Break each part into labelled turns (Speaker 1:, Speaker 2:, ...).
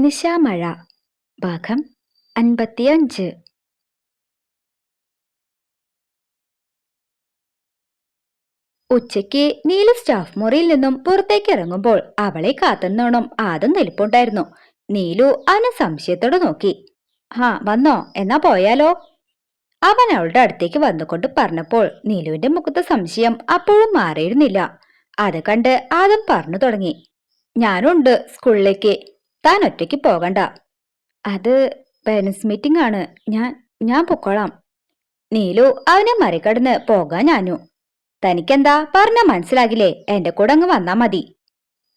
Speaker 1: നിശാമഴ ഭാഗം അൻപത്തിയഞ്ച്. ഉച്ചയ്ക്ക് നീല സ്റ്റാഫ് മുറിയിൽ നിന്നും പുറത്തേക്ക് ഇറങ്ങുമ്പോൾ അവളെ കാത്തുനിന്നോണം. ആദ്യം നിൽപ്പുണ്ടായിരുന്നു. നീലു അവനെ സംശയത്തോടെ നോക്കി. ആ വന്നോ? എന്നാ പോയാലോ? അവൻ അവളുടെ അടുത്തേക്ക് വന്നുകൊണ്ട് പറഞ്ഞപ്പോൾ നീലുവിന്റെ മുഖത്തെ സംശയം അപ്പോഴും മാറിയിരുന്നില്ല. അത് കണ്ട് ആദം പറഞ്ഞു തുടങ്ങി. ഞാനുണ്ട് സ്കൂളിലേക്ക്. താൻ ഒറ്റയ്ക്ക് പോകണ്ട. അത് പേരൻസ് മീറ്റിംഗ് ആണ്. ഞാൻ ഞാൻ പൊക്കോളാം. നീലു അവനെ മറികടന്ന് പോകാൻ ഞാനു. തനിക്കെന്താ? പറഞ്ഞ മനസ്സിലാകില്ലേ? എന്റെ കൂടെ അങ്ങ് വന്നാ മതി.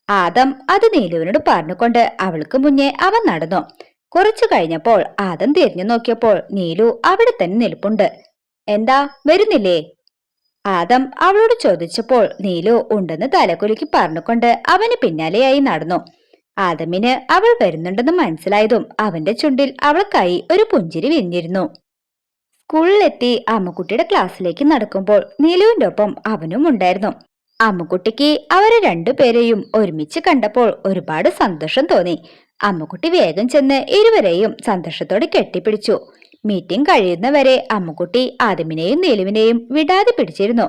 Speaker 1: ആദം അത് നീലുവിനോട് പറഞ്ഞുകൊണ്ട് അവൾക്ക് മുന്നേ അവൻ നടന്നു. കുറച്ചു കഴിഞ്ഞപ്പോൾ ആദം തിരിഞ്ഞു നോക്കിയപ്പോൾ നീലു അവിടെ തന്നെ നിൽപ്പുണ്ട്. എന്താ? വരുന്നില്ലേ? ആദം അവളോട് ചോദിച്ചപ്പോൾ നീലു ഉണ്ടെന്ന് തലകുലുക്കി പറഞ്ഞുകൊണ്ട് അവന് പിന്നാലെയായി നടന്നു. ആദമിന് അവൾ വരുന്നുണ്ടെന്ന് മനസ്സിലായതും അവന്റെ ചുണ്ടിൽ അവൾക്കായി ഒരു പുഞ്ചിരി വിരിഞ്ഞിരുന്നു. സ്കൂളിലെത്തി അമ്മുക്കുട്ടിയുടെ ക്ലാസ്സിലേക്ക് നടക്കുമ്പോൾ നീലുവിന്റെ ഒപ്പം അവനും ഉണ്ടായിരുന്നു. അമ്മുക്കുട്ടിക്ക് അവരെ രണ്ടുപേരെയും ഒരുമിച്ച് കണ്ടപ്പോൾ ഒരുപാട് സന്തോഷം തോന്നി. അമ്മുക്കുട്ടി വേഗം ചെന്ന് ഇരുവരെയും സന്തോഷത്തോടെ കെട്ടിപ്പിടിച്ചു. മീറ്റിംഗ് കഴിയുന്നവരെ അമ്മുക്കുട്ടി ആദമിനെയും നീലുവിനെയും വിടാതെ പിടിച്ചിരുന്നു.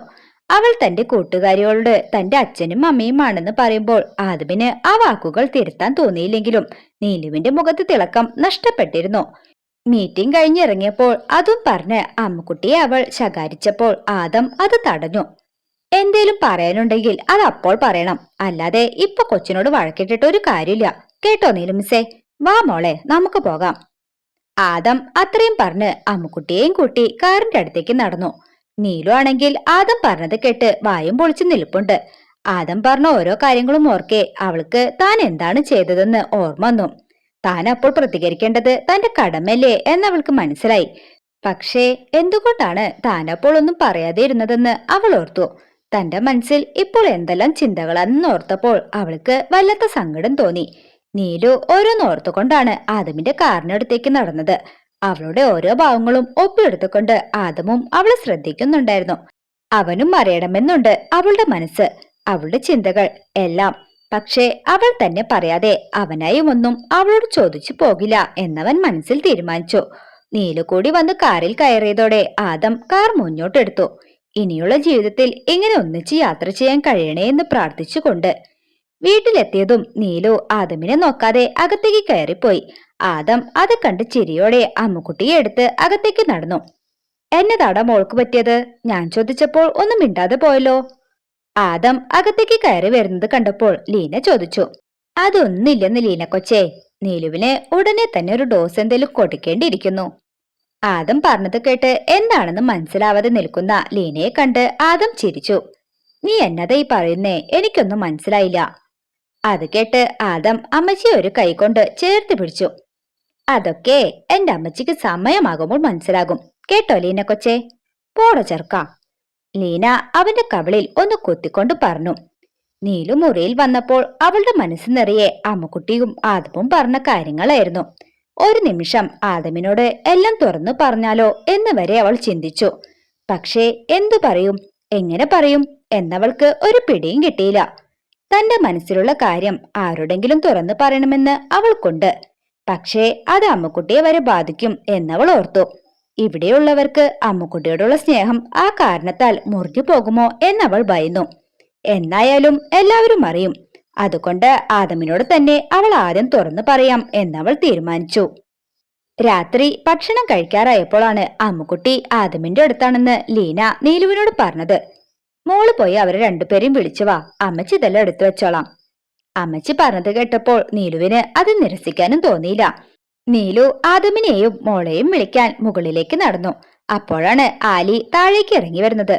Speaker 1: അവൾ തന്റെ കൂട്ടുകാരികളോട് തന്റെ അച്ഛനും അമ്മയുമാണെന്ന് പറയുമ്പോൾ ആദമിന് ആ വാക്കുകൾ തിരുത്താൻ തോന്നിയില്ലെങ്കിലും നീലുവിന്റെ മുഖത്ത് തിളക്കം നഷ്ടപ്പെട്ടിരുന്നു. മീറ്റിംഗ് കഴിഞ്ഞിറങ്ങിയപ്പോൾ അതും പറഞ്ഞ് അമ്മക്കുട്ടിയെ അവൾ ശകാരിച്ചപ്പോൾ ആദം അത് തടഞ്ഞു. എന്തേലും പറയാനുണ്ടെങ്കിൽ അത് അപ്പോൾ പറയണം. അല്ലാതെ ഇപ്പൊ കൊച്ചിനോട് വഴക്കിട്ടിട്ട് ഒരു കാര്യമില്ല. കേട്ടോ നീലുമിസേ വാ മോളെ നമുക്ക് പോകാം. ആദം അത്രയും പറഞ്ഞ് അമ്മുക്കുട്ടിയെയും കൂട്ടി കാറിന്റെ അടുത്തേക്ക് നടന്നു. നീലു ആണെങ്കിൽ ആദം പറഞ്ഞത് കേട്ട് വായും പൊളിച്ചു നിൽപ്പുണ്ട്. ആദം പറഞ്ഞ ഓരോ കാര്യങ്ങളും ഓർക്കെ അവൾക്ക് താൻ എന്താണ് ചെയ്തതെന്ന് ഓർമ്മ വന്നു. താൻ അപ്പോൾ പ്രതികരിക്കേണ്ടത് തന്റെ കടമല്ലേ എന്നവൾക്ക് മനസ്സിലായി. പക്ഷേ എന്തുകൊണ്ടാണ് താൻ അപ്പോൾ ഒന്നും പറയാതെ ഇരുന്നതെന്ന് അവൾ ഓർത്തു. തന്റെ മനസ്സിൽ ഇപ്പോൾ എന്തെല്ലാം ചിന്തകളാണെന്ന് ഓർത്തപ്പോൾ അവൾക്ക് വല്ലാത്ത സങ്കടം തോന്നി. നീലു ഓരോന്നോർത്തുകൊണ്ടാണ് ആദമിന്റെ കാറിനടുത്തേക്ക് നടന്നത്. അവളുടെ ഓരോ ഭാവങ്ങളും ഒപ്പിയെടുത്തുകൊണ്ട് ആദമും അവളെ ശ്രദ്ധിക്കുന്നുണ്ടായിരുന്നു. അവനും അറിയണമെന്നുണ്ട് അവളുടെ മനസ്സ് അവളുടെ ചിന്തകൾ എല്ലാം. പക്ഷേ അവൾ തന്നെ പറയാതെ അവനായും ഒന്നും അവളോട് ചോദിച്ചു പോകില്ല എന്നവൻ മനസ്സിൽ തീരുമാനിച്ചു. നീലു കൂടി വന്ന് കാറിൽ കയറിയതോടെ ആദം കാർ മുന്നോട്ടെടുത്തു. ഇനിയുള്ള ജീവിതത്തിൽ ഇങ്ങനെ ഒന്നിച്ച് യാത്ര ചെയ്യാൻ കഴിയണേ എന്ന് പ്രാർത്ഥിച്ചുകൊണ്ട് വീട്ടിലെത്തിയതും നീലു ആദമിനെ നോക്കാതെ അകത്തേക്ക് കയറിപ്പോയി. ആദം അത് കണ്ട് ചിരിയോടെ അമ്മുക്കുട്ടിയെ എടുത്ത് അകത്തേക്ക് നടന്നു. എന്നതാടാ മോൾക്ക് പറ്റിയത്? ഞാൻ ചോദിച്ചപ്പോൾ ഒന്നും മിണ്ടാതെ പോയല്ലോ. ആദം അകത്തേക്ക് കയറി വരുന്നത് കണ്ടപ്പോൾ ലീന ചോദിച്ചു. അതൊന്നില്ലെന്ന് ലീന കൊച്ചേ നീലുവിന് ഉടനെ തന്നെ ഒരു ഡോസ് എന്തെങ്കിലും കൊടുക്കേണ്ടിയിരിക്കുന്നു. ആദം പറഞ്ഞത് കേട്ട് എന്താണെന്ന് മനസ്സിലാവാതെ നിൽക്കുന്ന ലീനയെ കണ്ട് ആദം ചിരിച്ചു. നീ എന്നതാ ഈ പറയുന്നേ? എനിക്കൊന്നും മനസ്സിലായില്ല. അത് കേട്ട് ആദം അമ്മച്ചിയെ ഒരു കൈകൊണ്ട് ചേർത്ത് പിടിച്ചു. അതൊക്കെ എന്റെ അമ്മച്ചിക്ക് സമയമാകുമ്പോൾ മനസ്സിലാകും. കേട്ടോ ലീന കൊച്ചേ? പോടോ ചെറുക്ക. ലീന അവന്റെ കവിളിൽ ഒന്ന് കൊത്തിക്കൊണ്ട് പറഞ്ഞു. നീലു മുറിയിൽ വന്നപ്പോൾ അവളുടെ മനസ്സ് നിറയെ അമ്മക്കുട്ടിയും ആദമും പറഞ്ഞ കാര്യങ്ങളായിരുന്നു. ഒരു നിമിഷം ആദമിനോട് എല്ലാം തുറന്നു പറഞ്ഞാലോ എന്ന് വരെ അവൾ ചിന്തിച്ചു. പക്ഷേ എന്തു പറയും? എങ്ങനെ പറയും? എന്നവൾക്ക് ഒരു പിടിയും കിട്ടിയില്ല. തന്റെ മനസ്സിലുള്ള കാര്യം ആരോടെങ്കിലും തുറന്നു പറയണമെന്ന് അവൾക്കുണ്ട്. പക്ഷേ അത് അമ്മുക്കുട്ടിയെ വരെ ബാധിക്കും എന്നവൾ ഓർത്തു ഇവിടെയുള്ളവർക്ക് അമ്മുക്കുട്ടിയോടുള്ള സ്നേഹം ആ കാരണത്താൽ മുറിഞ്ഞു പോകുമോ എന്നവൾ ഭയന്നു. എന്നായാലും എല്ലാവരും അറിയും. അതുകൊണ്ട് ആദമിനോട് തന്നെ അവൾ ആദ്യം തുറന്നു പറയാം എന്നവൾ തീരുമാനിച്ചു. രാത്രി ഭക്ഷണം കഴിക്കാറായപ്പോഴാണ് അമ്മുക്കുട്ടി ആദമിന്റെ അടുത്താണെന്ന് ലീന നീലുവിനോട് പറഞ്ഞത്. മോൾ പോയി അവരെ രണ്ടുപേരെയും വിളിച്ചു വാ. അമ്മച്ചി എടുത്തു വെച്ചോളാം അമ്മച്ചി പറഞ്ഞത് കേട്ടപ്പോൾ നീലുവിന് അത് നിരസിക്കാനും തോന്നിയില്ല. നീലു ആദമിനെയും മോളെയും വിളിക്കാൻ മുകളിലേക്ക് നടന്നു. അപ്പോഴാണ് ആലി താഴേക്ക് ഇറങ്ങി വരുന്നത്.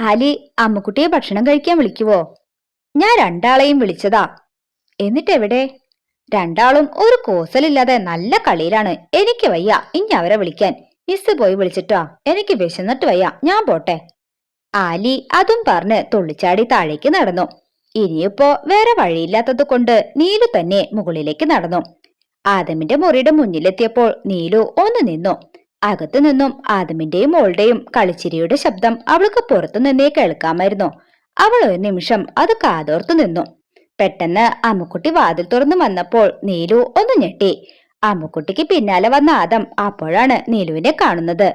Speaker 1: ആലി അമ്മുക്കുട്ടിയെ ഭക്ഷണം കഴിക്കാൻ വിളിക്കുവോ? ഞാൻ രണ്ടാളെയും വിളിച്ചതാ. എന്നിട്ട് എവിടെ രണ്ടാളും ഒരു കോസലില്ലാതെ നല്ല കളിയിലാണ്. എനിക്ക് വയ്യ ഇനി അവരെ വിളിക്കാൻ. മിസ് പോയി വിളിച്ചിട്ടാ? എനിക്ക് വിശന്നിട്ട് വയ്യ ഞാൻ പോട്ടെ. ആലി അതും പറഞ്ഞ് തുള്ളിച്ചാടി താഴേക്ക് നടന്നു. ഇനിയിപ്പോ വേറെ വഴിയില്ലാത്തത് കൊണ്ട് നീലു തന്നെ മുകളിലേക്ക് നടന്നു. ആദമിന്റെ മുറിയുടെ മുന്നിലെത്തിയപ്പോൾ നീലു ഒന്ന് നിന്നു. അകത്തു നിന്നും ആദമിന്റെയും മോളുടെയും കളിച്ചിരിയുടെ ശബ്ദം അവൾക്ക് പുറത്തു നിന്നേ കേൾക്കാമായിരുന്നു. അവൾ ഒരു നിമിഷം അത് കാതോർത്തു നിന്നു. പെട്ടെന്ന് അമ്മുക്കുട്ടി വാതിൽ തുറന്നു വന്നപ്പോൾ നീലു ഒന്ന് ഞെട്ടി. അമ്മുക്കുട്ടിക്ക് പിന്നാലെ വന്ന ആദം അപ്പോഴാണ് നീലുവിനെ കാണുന്നത്.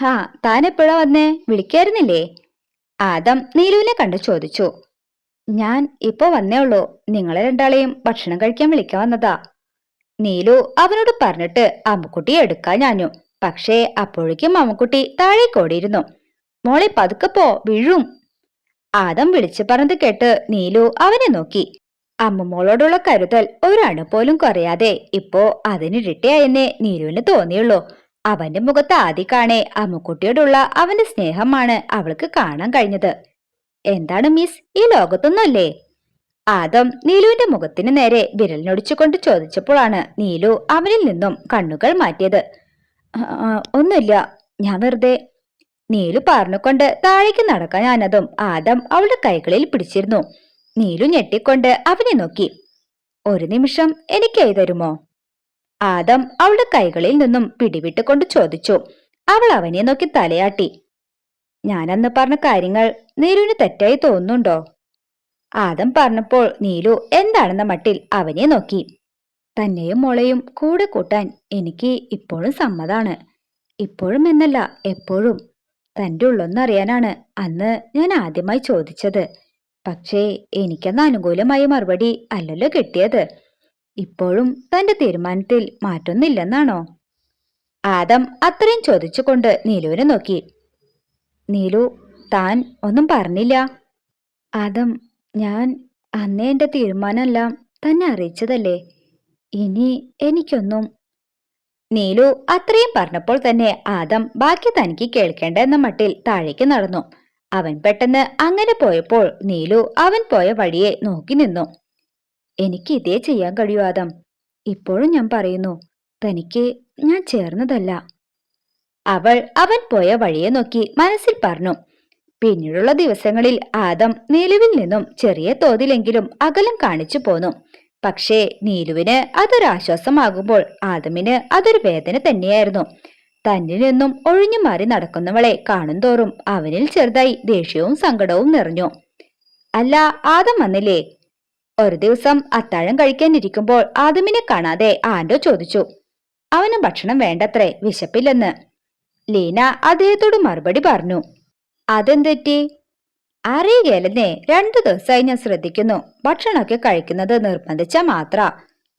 Speaker 1: ഹാ താൻ എപ്പോഴാ വന്നേ? വിളിക്കായിരുന്നില്ലേ? ആദം നീലുവിനെ കണ്ടു ചോദിച്ചു. ഞാൻ ഇപ്പൊ വന്നേ ഉള്ളൂ. നിങ്ങളെ രണ്ടാളെയും ഭക്ഷണം കഴിക്കാൻ വിളിക്കാൻ വന്നതാ. നീലു അവനോട് പറഞ്ഞിട്ട് അമ്മുക്കുട്ടിയെ എടുക്കാൻ ഞാനു. പക്ഷേ അപ്പോഴേക്കും അമ്മുക്കുട്ടി താഴേക്കോടിയിരുന്നു. മോളെ പതുക്കെ പോ വീഴും. ആദം വിളിച്ചു പറഞ്ഞത് കേട്ട് നീലു അവനെ നോക്കി. അമ്മുമോളോടുള്ള കരുതൽ ഒരണു പോലും കുറയാതെ ഇപ്പോ അതിനിരട്ടിയായെന്നേ നീലുവിന് തോന്നിയുള്ളൂ. അവന്റെ മുഖത്ത് ആദ്യ കാണേ അമ്മുക്കുട്ടിയോടുള്ള അവന്റെ സ്നേഹമാണ് അവൾക്ക് കാണാൻ കഴിഞ്ഞത്. എന്താണ് മിസ് ഈ ലോകത്തൊന്നുമല്ലേ? ആദം നീലുവിന്റെ മുഖത്തിന് നേരെ വിരലിനൊടിച്ചുകൊണ്ട് ചോദിച്ചപ്പോഴാണ് നീലു അവനിൽ നിന്നും കണ്ണുകൾ മാറ്റിയത്. "ആ, ആ, ഒന്നുമില്ല ഞാൻ വെറുതെ. നീലു പറഞ്ഞുകൊണ്ട് താഴേക്ക് നടക്കാൻ ഞാനതും ആദം അവളുടെ കൈകളിൽ പിടിച്ചിരുന്നു. നീലു ഞെട്ടിക്കൊണ്ട് അവനെ നോക്കി. ഒരു നിമിഷം എനിക്ക് എഴുതരുമോ ആദം അവളുടെ കൈകളിൽ നിന്നും പിടിവിട്ടുകൊണ്ട് ചോദിച്ചു. അവൾ അവനെ നോക്കി തലയാട്ടി. ഞാനന്ന് പറഞ്ഞ കാര്യങ്ങൾ നീലുവിന് തെറ്റായി തോന്നുന്നുണ്ടോ? ആദം പറഞ്ഞപ്പോൾ നീലു എന്താണെന്ന മട്ടിൽ അവനെ നോക്കി. തന്നെയും മോളെയും കൂടെ കൂട്ടാൻ എനിക്ക് ഇപ്പോഴും സമ്മതാണ്. ഇപ്പോഴും എന്നല്ല എപ്പോഴും. തന്റെ ഉള്ളൊന്നറിയാനാണ് അന്ന് ഞാൻ ആദ്യമായി ചോദിച്ചത്. പക്ഷേ എനിക്കന്ന് അനുകൂലമായ മറുപടി അല്ലല്ലോ കിട്ടിയത്. ഇപ്പോഴും തന്റെ തീരുമാനത്തിൽ മാറ്റൊന്നില്ലെന്നാണോ ആദം അത്രയും ചോദിച്ചുകൊണ്ട് നീലുവിനെ നോക്കി. നീലു താൻ ഒന്നും പറഞ്ഞില്ല. ആദം ഞാൻ അന്നേ എന്റെ തീരുമാനമെല്ലാം തന്നെ അറിയിച്ചതല്ലേ? ഇനി എനിക്കൊന്നും. നീലു അത്രയും പറഞ്ഞപ്പോൾ തന്നെ ആദം ബാക്കി തനിക്ക് കേൾക്കേണ്ട എന്ന മട്ടിൽ താഴേക്ക് നടന്നു. അവൻ പെട്ടെന്ന് അങ്ങനെ പോയപ്പോൾ നീലു അവൻ പോയ വഴിയെ നോക്കി നിന്നു. എനിക്ക് ഇതേ ചെയ്യാൻ കഴിയൂ ആദം. ഇപ്പോഴും ഞാൻ പറയുന്നു തനിക്ക് ഞാൻ ചേർന്നതല്ല. അവൾ അവൻ പോയ വഴിയെ നോക്കി മനസ്സിൽ പറഞ്ഞു. പിന്നീടുള്ള ദിവസങ്ങളിൽ ആദം നീലുവിൽ നിന്നും ചെറിയ തോതിലെങ്കിലും അകലം കാണിച്ചു പോന്നു. പക്ഷേ നീലുവിന് അതൊരാശ്വാസമാകുമ്പോൾ ആദമിന് അതൊരു വേദന തന്നെയായിരുന്നു. തന്നിൽ നിന്നും ഒഴിഞ്ഞു മാറി നടക്കുന്നവളെ കാണുന്തോറും അവനിൽ ചെറുതായി ദേഷ്യവും സങ്കടവും നിറഞ്ഞു. അല്ല ആദം വന്നില്ലേ? ഒരു ദിവസം അത്താഴം കഴിക്കാനിരിക്കുമ്പോൾ ആദമിനെ കാണാതെ ആൻഡോ ചോദിച്ചു. അവന് ഭക്ഷണം വേണ്ടത്രേ വിശപ്പില്ലെന്ന്. ലീന അദ്ദേഹത്തോട് മറുപടി പറഞ്ഞു. അതെന്തെറ്റി? അറിയുകയല്ലെന്നേ. രണ്ടു ദിവസമായി ഞാൻ ശ്രദ്ധിക്കുന്നു. ഭക്ഷണമൊക്കെ കഴിക്കുന്നത് നിർബന്ധിച്ച മാത്ര.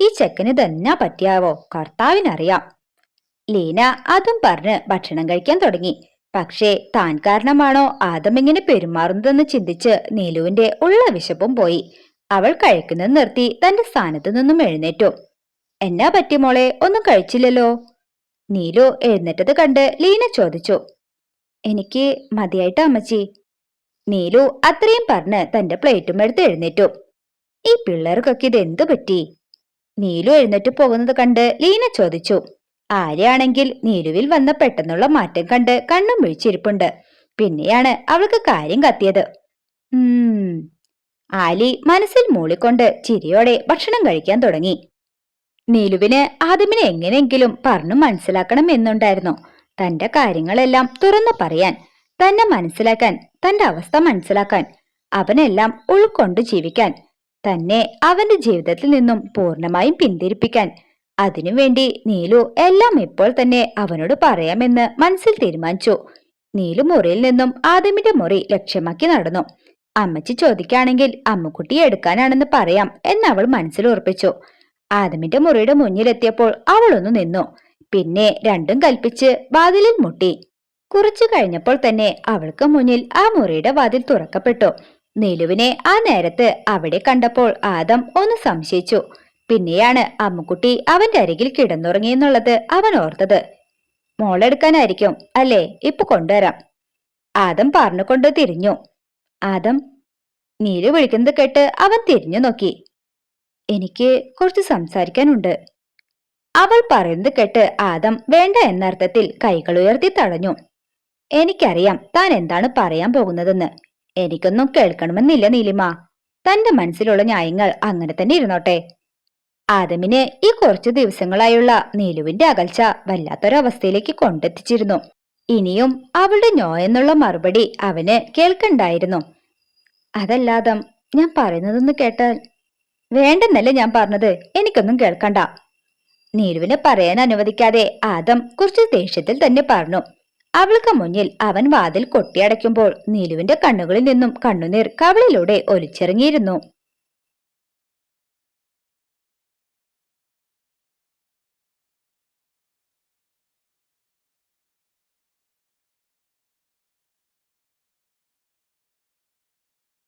Speaker 1: ഈ ചെക്കന് തന്നെ പറ്റിയാവോ? കർത്താവിനറിയാം. ലീന അതും പറഞ്ഞ് ഭക്ഷണം കഴിക്കാൻ തുടങ്ങി. പക്ഷേ താൻ കാരണമാണോ ആദം ഇങ്ങനെ പെരുമാറുന്നതെന്ന് ചിന്തിച്ച് നീലുവിന്റെ ഉള്ള വിശപ്പും പോയി. അവൾ കഴിക്കുന്നത് നിർത്തി തന്റെ സ്ഥാനത്തു നിന്നും എഴുന്നേറ്റു. എന്നാ പറ്റി മോളെ? ഒന്നും കഴിച്ചില്ലല്ലോ? നീലു എഴുന്നേറ്റത് കണ്ട് ലീന ചോദിച്ചു. എനിക്ക് മതിയായിട്ട് അമ്മച്ചി? നീലു അത്രയും പറഞ്ഞ് തന്റെ പ്ലേറ്റും എടുത്ത് എഴുന്നേറ്റു. ഈ പിള്ളേർക്കൊക്കെ ഇത് എന്തു പറ്റി? നീലു എഴുന്നേറ്റ് പോകുന്നത് കണ്ട് ലീന ചോദിച്ചു. ആര്യാണെങ്കിൽ നീലുവിൽ വന്ന പെട്ടെന്നുള്ള മാറ്റം കണ്ട് കണ്ണും വിഴിച്ചിരിപ്പുണ്ട്. പിന്നെയാണ് അവൾക്ക് കാര്യം കത്തിയത്. ആലി മനസ്സിൽ മൂളിക്കൊണ്ട് ചിരിയോടെ ഭക്ഷണം കഴിക്കാൻ തുടങ്ങി. നീലുവിന് ആദമിനെ എങ്ങനെയെങ്കിലും പറഞ്ഞു മനസ്സിലാക്കണം എന്നുണ്ടായിരുന്നു. തന്റെ കാര്യങ്ങളെല്ലാം തുറന്നു പറയാൻ തന്നെ മനസ്സിലാക്കാൻ തന്റെ അവസ്ഥ മനസ്സിലാക്കാൻ അവനെല്ലാം ഉൾക്കൊണ്ട് ജീവിക്കാൻ തന്നെ അവന്റെ ജീവിതത്തിൽ നിന്നും പൂർണമായും പിന്തിരിപ്പിക്കാൻ. അതിനുവേണ്ടി നീലു എല്ലാം ഇപ്പോൾ തന്നെ അവനോട് പറയാമെന്ന് മനസ്സിൽ തീരുമാനിച്ചു. നീലു മുറിയിൽ നിന്നും ആദമിന്റെ മുറി ലക്ഷ്യമാക്കി നടന്നു. അമ്മച്ചി ചോദിക്കുകയാണെങ്കിൽ അമ്മക്കുട്ടിയെ എടുക്കാനാണെന്ന് പറയാം എന്ന് അവൾ മനസ്സിൽ ഉറപ്പിച്ചു. ആദമിന്റെ മുറിയുടെ മുന്നിലെത്തിയപ്പോൾ അവളൊന്നു നിന്നു. പിന്നെ രണ്ടും കൽപ്പിച്ച് വാതിലിൽ മുട്ടി. കുറച്ചു കഴിഞ്ഞപ്പോൾ തന്നെ അവൾക്ക് മുന്നിൽ ആ മുറിയുടെ വാതിൽ തുറക്കപ്പെട്ടു. നീലുവിനെ ആ നേരത്ത് അവിടെ കണ്ടപ്പോൾ ആദം ഒന്ന് സംശയിച്ചു. പിന്നെയാണ് അമ്മുക്കുട്ടി അവന്റെ അരികിൽ കിടന്നുറങ്ങിയെന്നുള്ളത് അവൻ ഓർത്തത്. മോളെടുക്കാനായിരിക്കും അല്ലേ? ഇപ്പൊ കൊണ്ടുവരാം. ആദം പറഞ്ഞുകൊണ്ട് തിരിഞ്ഞു. ആദം നീലു വിളിക്കുന്നത് കേട്ട് അവൻ തിരിഞ്ഞു നോക്കി. എനിക്ക് കുറച്ച് സംസാരിക്കാനുണ്ട്. അവൾ പറയുന്നത് കേട്ട് ആദം വേണ്ട എന്നർത്ഥത്തിൽ കൈകൾ ഉയർത്തി തടഞ്ഞു. എനിക്കറിയാം താൻ എന്താണ് പറയാൻ പോകുന്നതെന്ന്. എനിക്കൊന്നും കേൾക്കണമെന്നില്ല നീലിമ. തന്റെ മനസ്സിലുള്ള ന്യായങ്ങൾ അങ്ങനെ തന്നെ ഇരുന്നോട്ടെ. ആദമിന് ഈ കുറച്ചു ദിവസങ്ങളായുള്ള നീലുവിന്റെ അകൽച്ച വല്ലാത്തൊരവസ്ഥയിലേക്ക് കൊണ്ടെത്തിച്ചിരുന്നു. ഇനിയും അവളുടെ ഞോ എന്നുള്ള മറുപടി അവന് കേൾക്കണ്ടായിരുന്നു. അതല്ലാതെ ഞാൻ പറയുന്നതൊന്ന് കേട്ടാൽ വേണ്ടെന്നല്ലേ ഞാൻ പറഞ്ഞത്? എനിക്കൊന്നും കേൾക്കണ്ട. നീരുവിനെ പറയാൻ അനുവദിക്കാതെ ആദം കുറച്ച് ദേഷ്യത്തിൽ തന്നെ പറഞ്ഞു അവൾക്ക് മുന്നിൽ അവൻ വാതിൽ കൊട്ടിയടയ്ക്കുമ്പോൾ നീലുവിന്റെ കണ്ണുകളിൽ നിന്നും കണ്ണുനീർ കവളിലൂടെ ഒലിച്ചിറങ്ങിയിരുന്നു.